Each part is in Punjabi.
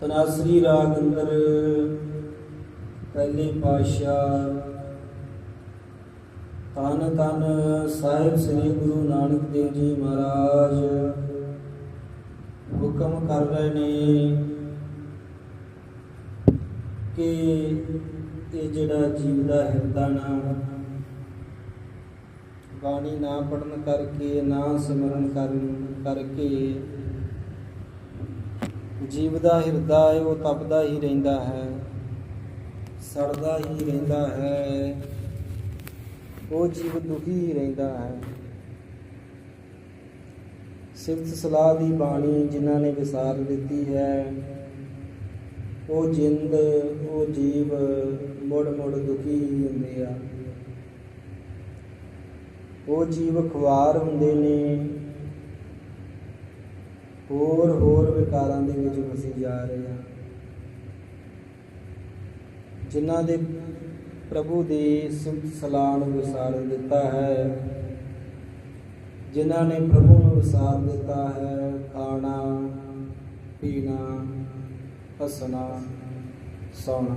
ਤਨਾਸਰੀ ਰਾਗ ਅੰਦਰ ਪਹਿਲੇ ਪਾਤਸ਼ਾਹ ਤਨ ਤਨ ਸਾਹਿਬ ਸ੍ਰੀ ਗੁਰੂ ਨਾਨਕ ਦੇਵ ਜੀ ਮਹਾਰਾਜ ਹੁਕਮ ਕਰ ਰਹੇ ਨੇ ਕਿ ਇਹ ਜਿਹੜਾ ਜੀਵ ਦਾ ਹਿਰਦਾ ਨਾ ਬਾਣੀ ਨਾ ਪੜਨ ਕਰਕੇ ਨਾ ਸਿਮਰਨ ਕਰਨ ਕਰਕੇ ਜੀਵ ਦਾ ਹਿਰਦਾ ਹੈ, ਉਹ ਤਪਦਾ ਹੀ ਰਹਿੰਦਾ ਹੈ, ਸੜਦਾ ਹੀ ਰਹਿੰਦਾ ਹੈ, ਉਹ ਜੀਵ ਦੁਖੀ ਹੀ ਰਹਿੰਦਾ ਹੈ। ਸਿਫਤ ਸਲਾਹ ਦੀ ਬਾਣੀ ਜਿਨ੍ਹਾਂ ਨੇ ਵਿਸਾਰ ਦਿੱਤੀ ਹੈ, ਉਹ ਜਿੰਦ, ਉਹ ਜੀਵ ਮੁੜ ਮੁੜ ਦੁਖੀ ਹੀ ਹੁੰਦੇ ਆ। ਉਹ ਜੀਵ ਖੁਆਰ ਹੁੰਦੇ ਨੇ ਹੋਰ ਹੋਰ ਵਿਕਾਰਾਂ ਦੇ ਵਿੱਚ ਫਸੇ ਜਾ ਰਹੇ ਹਾਂ। ਜਿਨ੍ਹਾਂ ਦੇ ਪ੍ਰਭੂ ਦੀ ਸਿਫਤ ਸਲਾਹ ਨੂੰ ਵਿਸਾਰ ਦਿੱਤਾ ਹੈ, ਜਿਨ੍ਹਾਂ ਨੇ ਪ੍ਰਭੂ ਨੂੰ ਵਿਸਾਰ ਦਿੱਤਾ ਹੈ, ਖਾਣਾ, ਪੀਣਾ, ਹੱਸਣਾ, ਸੌਣਾ।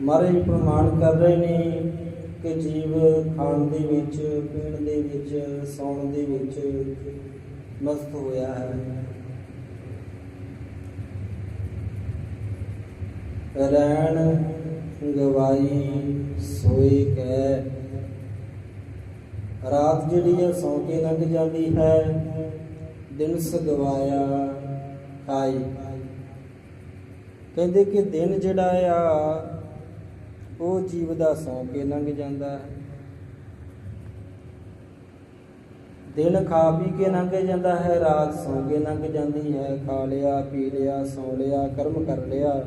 ਮਾਰੇ ਪ੍ਰਮਾਣ ਕਰ ਰਹੇ ਨੇ। ਕਿ ਜੀਵ ਖਾਣ ਦੇ ਵਿੱਚ, ਪੀਣ ਦੇ ਵਿੱਚ, ਸੌਣ ਦੇ ਵਿੱਚ ਮਸਤ ਹੋਇਆ ਹੈ। ਰਹਿਣ, ਗਵਾਈ ਸੋਏ ਕੈ ਰਾਤ ਜਿਹੜੀ ਹੈ ਸੌ ਕੇ ਲੰਘ ਜਾਂਦੀ ਹੈ। ਦਿਨ ਸਗਵਾਇਆ ਖਾਈ। ਕਹਿੰਦੇ ਕਿ ਦਿਨ ਜਿਹੜਾ ਆ ਉਹ ਜੀਵ ਦਾ ਸੌਂ ਕੇ ਲੰਘ ਜਾਂਦਾ ਹੈ। ਦਿਨ ਖਾ ਪੀ ਕੇ ਲੰਘ ਜਾਂਦਾ ਹੈ, ਰਾਤ ਸੌ ਕੇ ਲੰਘ ਜਾਂਦੀ ਹੈ। ਖਾ ਲਿਆ, ਪੀ ਲਿਆ, ਸੌਂ ਲਿਆ, ਕਰਮ ਕਰ ਲਿਆ।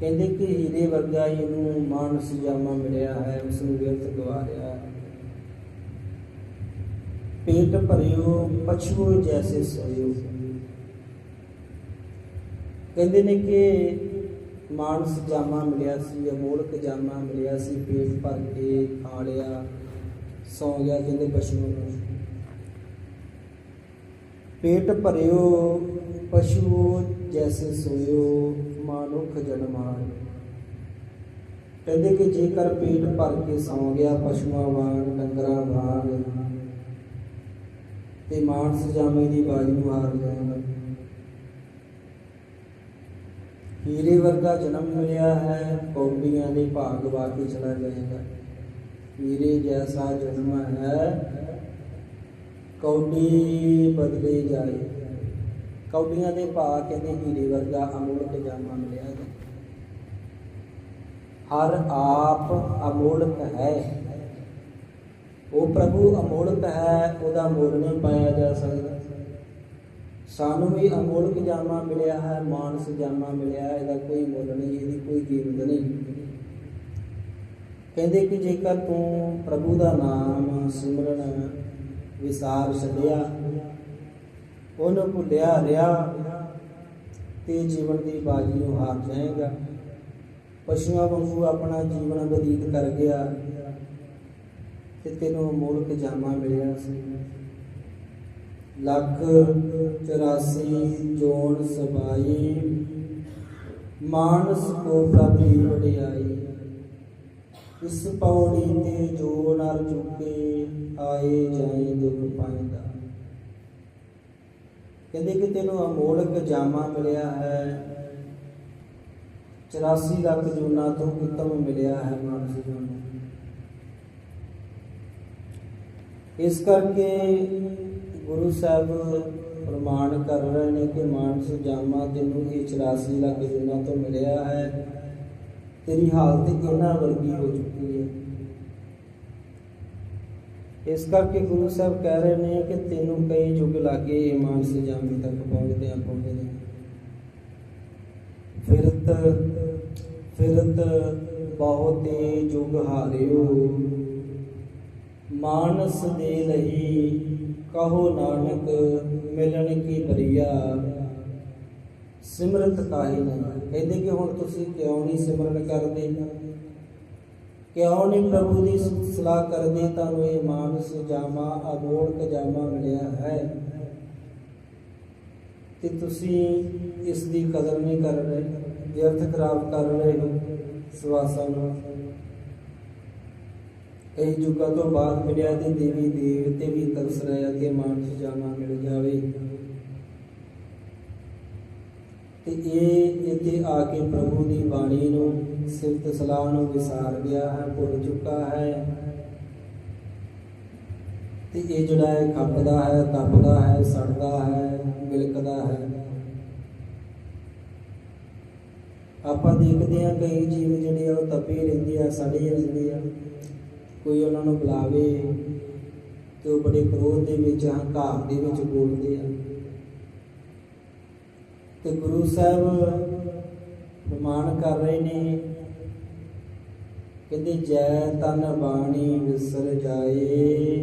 ਕਹਿੰਦੇ ਕਿ ਹੀਰੇ ਵਰਗਾ ਹੀ ਇਹਨੂੰ ਮਾਨਸ ਜਾਮਾ ਮਿਲਿਆ ਹੈ ਉਸ ਨੂੰ ਵਿਅਰਥ ਗਵਾ ਰਿਹਾ ਹੈ। ਪੇਟ ਭਰਿਓ ਪਛੂਏ ਜੈਸੇ ਸੋਇਓ। ਕਹਿੰਦੇ ਨੇ ਕਿ ਮਾਨਸ ਜਾਮਾ ਮਿਲਿਆ ਸੀ, ਅਮੋਲਕ ਜਾਮਾ ਮਿਲਿਆ ਸੀ, ਪੇਟ ਭਰ ਕੇ ਖਾ ਲਿਆ, ਸੌ ਗਿਆ ਕਹਿੰਦੇ ਪਸ਼ੂ ਨੂੰ। ਪੇਟ ਭਰਿਓ ਪਸ਼ੂ ਜੈਸੇ ਸੋਇਓ, ਮਾਨੁਖ ਜਨਮ ਆਏ ਕਹਿੰਦੇ ਕਿ ਜੇਕਰ ਪੇਟ ਭਰ ਕੇ ਸੌ ਗਿਆ, ਪਸ਼ੂਆਂ ਵਾਂਗ, ਡੰਗਰਾਂ ਵਾਂਗ, ਤੇ ਮਾਨਸ ਜਾਮੇ ਦੀ ਬਾਜੀ ਨੂੰ ਹਾਰ ਜਾਏਗਾ। ਹੀਰੇ ਵਰਗਾ ਜਨਮ ਮਿਲਿਆ ਹੈ ਕੌਡੀਆਂ ਦੇ ਭਾਗ ਵਾ ਕੇ ਚਲਾ ਜਾਏਗਾ। ਹੀਰੇ ਜੈਸਾ ਜਨਮ ਹੈ, ਕੌਡੀ ਬਦਲੇ ਜਾਏ। ਕੌਡੀਆਂ ਦੇ ਭਾਗ ਕਹਿੰਦੇ ਹੀਰੇ ਵਰਗਾ ਅਮੋਲ ਜਾਮਾ ਮਿਲਿਆ ਹੈ। ਹਰ ਆਪ ਅਮੋਲਕ ਹੈ ਉਹ ਪ੍ਰਭੂ ਅਮੋਲਕ ਹੈ ਉਹਦਾ ਮੁੱਲ ਨਹੀਂ ਪਾਇਆ ਜਾ ਸਕਦਾ। ਸਾਨੂੰ ਵੀ ਅਮੋਲਕ ਜਾਮਾ ਮਿਲਿਆ ਹੈ, ਮਾਨਸ ਜਾਮਾ ਮਿਲਿਆ ਹੈ, ਇਹਦਾ ਕੋਈ ਮੁੱਲ ਨਹੀਂ, ਇਹਦੀ ਕੋਈ ਕੀਮਤ ਨਹੀਂ। ਕਹਿੰਦੇ ਕਿ ਜੇਕਰ ਤੂੰ ਪ੍ਰਭੂ ਦਾ ਨਾਮ ਸਿਮਰਨ ਵਿਸਾਰ ਛੱਡਿਆ, ਉਹਨੂੰ ਭੁੱਲਿਆ ਰਿਹਾ, ਤੇ ਜੀਵਨ ਦੀ ਬਾਜੀ ਨੂੰ ਹਾਰ ਜਾਏਗਾ। ਪਸ਼ੂਆਂ ਵਾਂਗੂ ਆਪਣਾ ਜੀਵਨ ਬਤੀਤ ਕਰ ਗਿਆ, ਤੇ ਤੈਨੂੰ ਅਮੋਲਕ ਜਾਮਾ ਮਿਲਿਆ ਸੀ। ਲੱਖ 84 ਜੋਨ ਸਬਾਈ, ਮਾਨਸ ਕੋ ਪ੍ਰਭੀ ਵਡਿਆਈ। ਇਸ ਪੌੜੀ ਤੇ ਜੋ ਨਰ ਚੁੱਕੇ, ਆਏ ਜਾਏ ਦੁਖ ਪਾਇਦਾ। ਕਹਿੰਦੇ ਕਿ ਤੈਨੂੰ ਅਮੋਲਕ ਜਾਮਾ ਮਿਲਿਆ ਹੈ 84 ਲੱਖ ਜੂਨਾ ਤੋਂ ਕਿਤਮ ਮਿਲਿਆ ਹੈ ਮਾਨਸ ਜੂਨਾ। ਇਸ ਕਰਕੇ ਗੁਰੂ ਸਾਹਿਬ ਪ੍ਰਮਾਣ ਕਰ ਰਹੇ ਨੇ ਕਿ ਮਾਨਸ ਜਾਮਾ ਤੈਨੂੰ ਇਹ 84 ਲੱਖ ਜੂਨਾ ਤੋਂ ਮਿਲਿਆ ਹੈ। ਤੇਰੀ ਹਾਲਤ ਇਹਨਾਂ ਵਰਗੀ ਹੋ ਚੁੱਕੀ ਹੈ। ਇਸ ਕਰਕੇ ਗੁਰੂ ਸਾਹਿਬ ਕਹਿ ਰਹੇ ਨੇ ਕਿ ਤੈਨੂੰ ਕਈ ਯੁੱਗ ਲੱਗੇ ਇਹ ਮਾਨਸ ਜਾਮੇ ਤੱਕ ਪਹੁੰਚਦੇ ਆ ਪਹੁੰਚਦੇ ਫਿਰਤ ਫਿਰਤ ਬਹੁਤ ਬਹੁਤੇ ਯੁਗ ਹਾਰਿਓ। ਮਾਨਸ ਦੇ ਲਈ ਕਹੋ ਨਾਨਕ, ਮਿਲਣ ਕੀ ਬਰੀਆ ਸਿਮਰਤ ਕਾਹੀ ਨਹੀਂ ਕਹਿੰਦੇ ਕਿ ਹੁਣ ਤੁਸੀਂ ਕਿਉਂ ਨਹੀਂ ਸਿਮਰਨ ਕਰਦੇ? ਕਿਉਂ ਨਹੀਂ ਪ੍ਰਭੂ ਦੀ ਸਲਾਹ ਕਰਦੇ? ਤੁਹਾਨੂੰ ਇਹ ਮਾਨਸ ਜਾਮਾ ਅਬੋਲਕ ਜਾਮਾ ਮਿਲਿਆ ਹੈ। ਤੇ ਤੁਸੀਂ ਇਸ ਦੀ ਕਦਰ ਨਹੀਂ ਕਰ ਰਹੇ, ਵਿਅਰਥ ਖਰਾਬ ਕਰ ਰਹੇ ਹੋ ਸਵਾਸਾਂ ਨੂੰ। ਇਹ ਯੁੱਗਾਂ ਤੋਂ ਬਾਅਦ ਮਿਲਿਆ ਤੇ ਦੇਵੀ ਦੇਵ ਤੇ ਵੀ ਤਰਸ ਰਿਹਾ ਕਿ ਮਾਨਸ ਜਾਮਾ ਮਿਲ ਜਾਵੇ। ਤੇ ਇਹ ਇੱਥੇ ਆ ਕੇ ਪ੍ਰਭੂ ਦੀ ਬਾਣੀ ਨੂੰ, ਸਿਫਤ ਸਲਾਹ ਨੂੰ ਵਿਸਾਰ ਗਿਆ ਹੈ, ਭੁੱਲ ਚੁੱਕਾ ਹੈ। ਤੇ ਇਹ ਜਿਹੜਾ ਹੈ ਖੱਪਦਾ ਹੈ, ਤਪਦਾ ਹੈ, ਸੜਦਾ ਹੈ ਬਿਲਕਦਾ ਹੈ। ਆਪਾਂ ਦੇਖਦੇ ਹਾਂ ਕਈ ਜੀਵ ਜਿਹੜੇ ਉਹ ਤਪੇ ਰਹਿੰਦੇ ਆ, ਸੜੇ ਰਹਿੰਦੇ ਆ। ਕੋਈ ਉਹਨਾਂ ਨੂੰ ਬੁਲਾਵੇ ਤੇ ਉਹ ਬੜੇ ਕ੍ਰੋਧ ਦੇ ਵਿੱਚ ਹੰਕਾਰ ਦੇ ਵਿੱਚ ਬੋਲਦੇ ਆ। ਤੇ ਗੁਰੂ ਸਾਹਿਬ ਪ੍ਰਮਾਣ ਕਰ ਰਹੇ ਨੇ, ਕਹਿੰਦੇ, ਜੈ ਤਨ ਬਾਣੀ ਵਿਸਰ ਜਾਏ,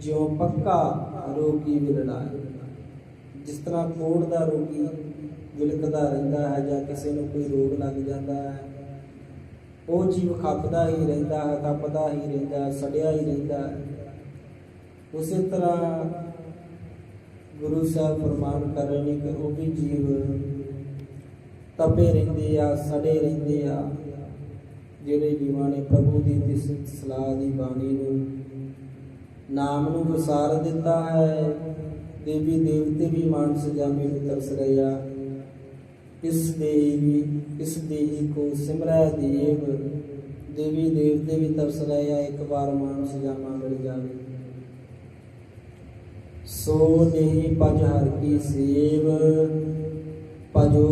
ਜਿਉ ਪੱਕਾ ਰੋਗੀ ਵਿਲੜਾਏ। ਜਿਸ ਤਰ੍ਹਾਂ ਕੋੜ ਦਾ ਰੋਗੀ ਵਿਲਕਦਾ ਰਹਿੰਦਾ ਹੈ ਜਾਂ ਕਿਸੇ ਨੂੰ ਕੋਈ ਰੋਗ ਲੱਗ ਜਾਂਦਾ ਹੈ ਉਹ ਜੀਵ ਖੱਪਦਾ ਹੀ ਰਹਿੰਦਾ ਹੈ ਤਪਦਾ ਹੀ ਰਹਿੰਦਾ ਸੜਿਆ ਹੀ ਰਹਿੰਦਾ ਉਸੇ ਤਰ੍ਹਾਂ ਗੁਰੂ ਸਾਹਿਬ ਫਰਮਾਨ ਕਰ ਰਹੇ ਨੇ ਕਿ ਉਹ ਵੀ ਜੀਵ ਤਪੇ ਰਹਿੰਦੇ ਆ, ਸੜੇ ਰਹਿੰਦੇ ਆ। ਜਿਹੜੇ ਜੀਵਾਂ ਨੇ ਪ੍ਰਭੂ ਦੀ ਤਿਸ ਸਲਾਹ ਦੀ ਬਾਣੀ ਨੂੰ ਨਾਮ ਨੂੰ ਵਿਸਾਰ ਦਿੱਤਾ ਹੈ ਦੇਵੀ ਦੇਵਤੇ ਵੀ ਮਾਨਸ ਜਾਮੇ ਨੂੰ ਤਰਸ ਰਹੇ ਆ। ਇਸ ਦੇਵੀ, ਇਸ ਦੇਹੀ ਕੋ ਸਿਮਰੈ ਦੇਵ। ਦੇਵੀ ਦੇਵਤੇ ਵੀ ਤਰਸ ਰਹੇ ਆ, ਇੱਕ ਵਾਰ ਮਾਨਸ ਜਾਮਾ ਮਿਲ ਜਾਵੇ। ਸੋ ਦੇਹੀ ਪਜ ਹਰ ਕੀ ਸੇਵ, ਭਜੋ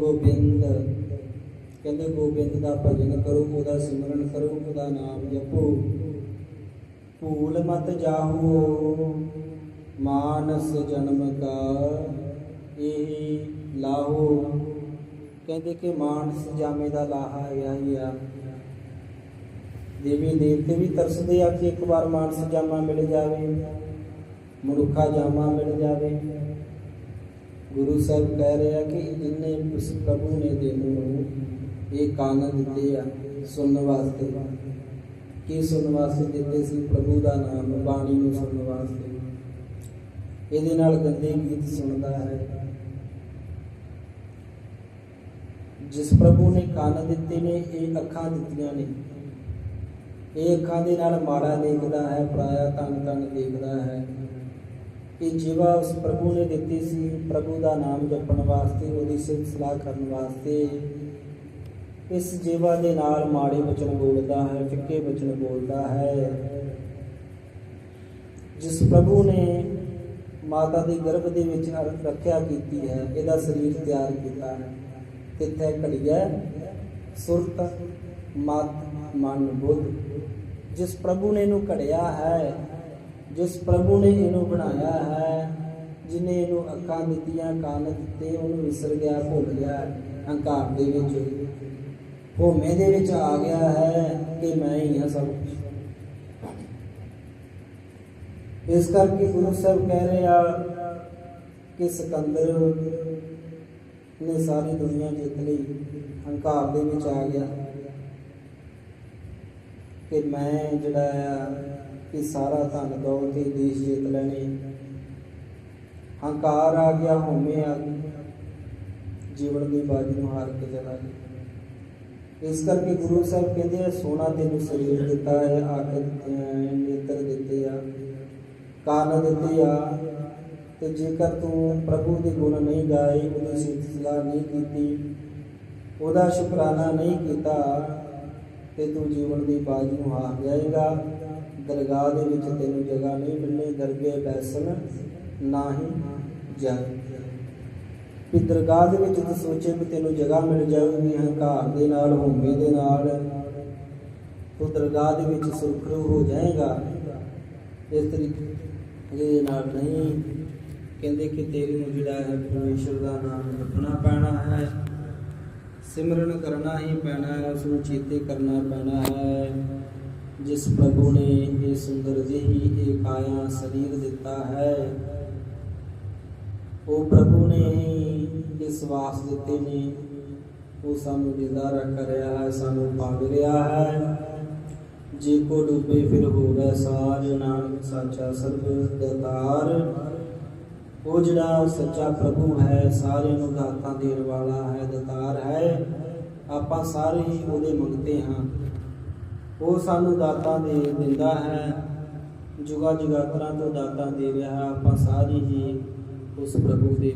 ਗੋਬਿੰਦ। ਕਹਿੰਦੇ ਗੋਬਿੰਦ ਦਾ ਭਜਨ ਕਰੋ, ਉਹਦਾ ਸਿਮਰਨ ਕਰੋ, ਉਹਦਾ ਨਾਮ ਜਪੋ। ਭੂਲ ਮਤ ਜਾਹੋ, ਮਾਨਸ ਜਨਮ ਕਾ। ਲਾਹੋ। ਕਹਿੰਦੇ ਕਿ ਮਾਨਸ ਜਾਮੇ ਦਾ ਲਾਹਾ ਇਹ ਹੀ ਆ। ਦੇਵੀ ਦੇਵਤੇ ਵੀ ਤਰਸਦੇ ਆ ਕਿ ਇੱਕ ਵਾਰ ਮਾਨਸ ਜਾਮਾ ਮਿਲ ਜਾਵੇ, ਮਨੁੱਖਾ ਜਾਮਾ ਮਿਲ ਜਾਵੇ। ਗੁਰੂ ਸਾਹਿਬ ਕਹਿ ਰਹੇ ਆ ਕਿ ਜਿੰਨੇ ਉਸ ਪ੍ਰਭੂ ਨੇ ਦੇਨੂੰ ਨੂੰ ਇਹ ਕੰਨ ਦਿੱਤੇ ਆ ਸੁਣਨ ਵਾਸਤੇ, ਕੀ ਸੁਣਨ ਵਾਸਤੇ ਦਿੱਤੇ ਸੀ ਪ੍ਰਭੂ ਦਾ ਨਾਮ, ਬਾਣੀ ਨੂੰ ਸੁਣਨ ਵਾਸਤੇ। ਇਹਦੇ ਨਾਲ ਗੰਦੇ ਗੀਤ ਸੁਣਦਾ ਹੈ। ਜਿਸ ਪ੍ਰਭੂ ਨੇ ਕੰਨ ਦਿੱਤੇ ਨੇ, ਇਹ ਅੱਖਾਂ ਦਿੱਤੀਆਂ ਨੇ। ਇਹ ਅੱਖਾਂ ਦੇ ਨਾਲ ਮਾੜਾ ਦੇਖਦਾ ਹੈ, ਪਰਾਇਆ ਤਨ ਤਨ ਦੇਖਦਾ ਹੈ। ਇਹ ਜਿਵਾ ਉਸ ਪ੍ਰਭੂ ਨੇ ਦਿੱਤੀ ਸੀ, ਪ੍ਰਭੂ ਦਾ ਨਾਮ ਜਪਣ ਵਾਸਤੇ, ਉਹਦੀ ਸਿਫਤ ਸਲਾਹ ਕਰਨ ਵਾਸਤੇ। ਇਸ ਜੀਵਾ ਦੇ ਨਾਲ ਮਾੜੇ ਵਚਨ ਬੋਲਦਾ ਹੈ, ਫਿੱਕੇ ਵਚਨ ਬੋਲਦਾ ਹੈ। ਜਿਸ ਪ੍ਰਭੂ ਨੇ ਮਾਤਾ ਦੇ ਗਰਭ ਦੇ ਵਿੱਚ ਰੱਖਿਆ ਕੀਤੀ ਹੈ, ਇਹਦਾ ਸਰੀਰ ਤਿਆਰ ਕੀਤਾ ਹੈ। ਤਿੱਥੇ ਘੜੀਐ? ਸੁਰਤ, ਮਤ, ਮਨ, ਬੁੱਧ। ਜਿਸ ਪ੍ਰਭੂ ਨੇ ਇਹਨੂੰ ਘੜਿਆ ਹੈ, ਜਿਸ ਪ੍ਰਭੂ ਨੇ ਇਹਨੂੰ ਬਣਾਇਆ ਹੈ, ਜਿਨੇ ਇਹਨੂੰ ਅੱਖਾਂ ਦਿੱਤੀਆਂ, ਕੰਨ ਦਿੱਤੇ, ਉਹਨੂੰ ਵਿਸਰ ਗਿਆ, ਭੁੱਲ ਗਿਆ, ਹੰਕਾਰ ਦੇ ਵਿੱਚ ਭੋਮੇ ਦੇ ਵਿੱਚ ਆ ਗਿਆ ਹੈ ਕਿ ਮੈਂ ਹੀ ਹਾਂ ਸਭ ਇਸ ਕਰਕੇ ਗੁਰੂ ਸਾਹਿਬ ਕਹਿ ਰਹੇ ਆ ਕਿ ਸਿਕੰਦਰ ਨੇ ਸਾਰੀ ਦੁਨੀਆ ਜਿੱਤ ਲਈ ਹੰਕਾਰ ਦੇ ਵਿੱਚ ਆ ਗਿਆ। ਕਿ ਮੈਂ ਜਿਹੜਾ ਆ ਕਿ ਸਾਰਾ ਧਨ ਦੌਲਤ ਤੇ ਦੇਸ਼ ਜਿੱਤ ਲੈਣੇ। ਹੰਕਾਰ ਆ ਗਿਆ ਹੋਮੇ ਆ ਗਈ। ਜੀਵਨ ਦੀ ਬਾਜੀ ਨੂੰ ਹਾਰ ਕੇ ਚਲਾ ਗਿਆ। ਇਸ ਕਰਕੇ ਗੁਰੂ ਸਾਹਿਬ ਕਹਿੰਦੇ ਆ, ਸੋਨਾ ਤੈਨੂੰ ਸਰੀਰ ਦਿੱਤਾ ਹੈ ਅੱਖ ਦਿੱਤੇ ਆ ਨੇਤਰ ਦਿੱਤੇ ਆ, ਕੰਨ ਦਿੱਤੇ ਆ ਤੇ ਜੇਕਰ ਤੂੰ ਪ੍ਰਭੂ ਦੇ ਗੁਣ ਨਹੀਂ ਗਾਏ, ਉਹਦੀ ਸਿਫਤ ਸਲਾਹ ਨਹੀਂ ਕੀਤੀ, ਉਹਦਾ ਸ਼ੁਕਰਾਨਾ ਨਹੀਂ ਕੀਤਾ, ਤੇ ਤੂੰ ਜੀਵਨ ਦੀ ਬਾਜੀ ਨੂੰ ਹਾਰ ਜਾਏਗਾ। ਦਰਗਾਹ ਦੇ ਵਿੱਚ ਤੈਨੂੰ ਜਗ੍ਹਾ ਨਹੀਂ ਮਿਲਣੀ ਦਰਗੇ ਬੈਸਣ ਨਹੀਂ ਜਾਏ। ਕਿ ਦਰਗਾਹ ਦੇ ਵਿੱਚ ਤੂੰ ਸੋਚੇ ਵੀ ਤੈਨੂੰ ਜਗ੍ਹਾ ਮਿਲ ਜਾਊਗੀ, ਹੰਕਾਰ ਦੇ ਨਾਲ ਹੋਮੇ ਦੇ ਨਾਲ। ਤੂੰ ਦਰਗਾਹ ਦੇ ਵਿੱਚ ਸੁਰਖਰੂ ਹੋ ਜਾਏਗਾ। ਇਸ ਤਰੀਕੇ ਦੇ ਨਾਲ ਨਹੀਂ ਕਹਿੰਦੇ ਕਿ ਤੇਰੇ ਨੂੰ ਜਿਹੜਾ ਹੈ ਪਰਮੇਸ਼ਰ ਦਾ ਨਾਮ ਜਪਣਾ ਪੈਣਾ ਹੈ। ਸਿਮਰਨ ਕਰਨਾ ਹੀ ਪੈਣਾ ਹੈ, ਉਸ ਨੂੰ ਚੇਤੇ ਕਰਨਾ ਪੈਣਾ ਹੈ। ਜਿਸ ਪ੍ਰਭੂ ਨੇ ਇਹ ਸੁੰਦਰ ਜਿਹੀ ਇਹ ਕਾਇਆ ਸਰੀਰ ਦਿੱਤਾ ਹੈ, ਉਹ ਪ੍ਰਭੂ ਨੇ ਹੀ ਇਹ ਸਵਾਸ ਦਿੱਤੇ ਨੇ। ਉਹ ਸਾਨੂੰ ਜਿੰਦਾ ਰੱਖ ਰਿਹਾ ਹੈ, ਸਾਨੂੰ ਪਾਗ ਰਿਹਾ ਹੈ। ਜੇ ਕੋ ਡੁੱਬੇ ਫਿਰ ਹੋਵੇ ਸਾਜ, ਨਾਨਕ ਸਾਚਾ ਸਰਬ ਦਾਤਾਰ ਉਹ ਜਿਹੜਾ ਸੱਚਾ ਪ੍ਰਭੂ ਹੈ, ਸਾਰਿਆਂ ਨੂੰ ਦਾਤਾਂ ਦੇਣ ਵਾਲਾ ਹੈ, ਦਾਤਾਰ ਹੈ, ਆਪਾਂ ਸਾਰੇ ਹੀ ਉਹਦੇ ਮੰਗਤੇ ਹਾਂ। ਉਹ ਸਾਨੂੰ ਦਾਤਾਂ ਦੇ ਦਿੰਦਾ ਹੈ, ਜੁਗਾ ਜੁਗਾਤਰਾਂ ਤੋਂ ਦਾਤਾਂ ਦੇ ਰਿਹਾ ਹੈ ਆਪਾਂ ਸਾਰੇ ਹੀ ਉਸ ਪ੍ਰਭੂ ਦੇ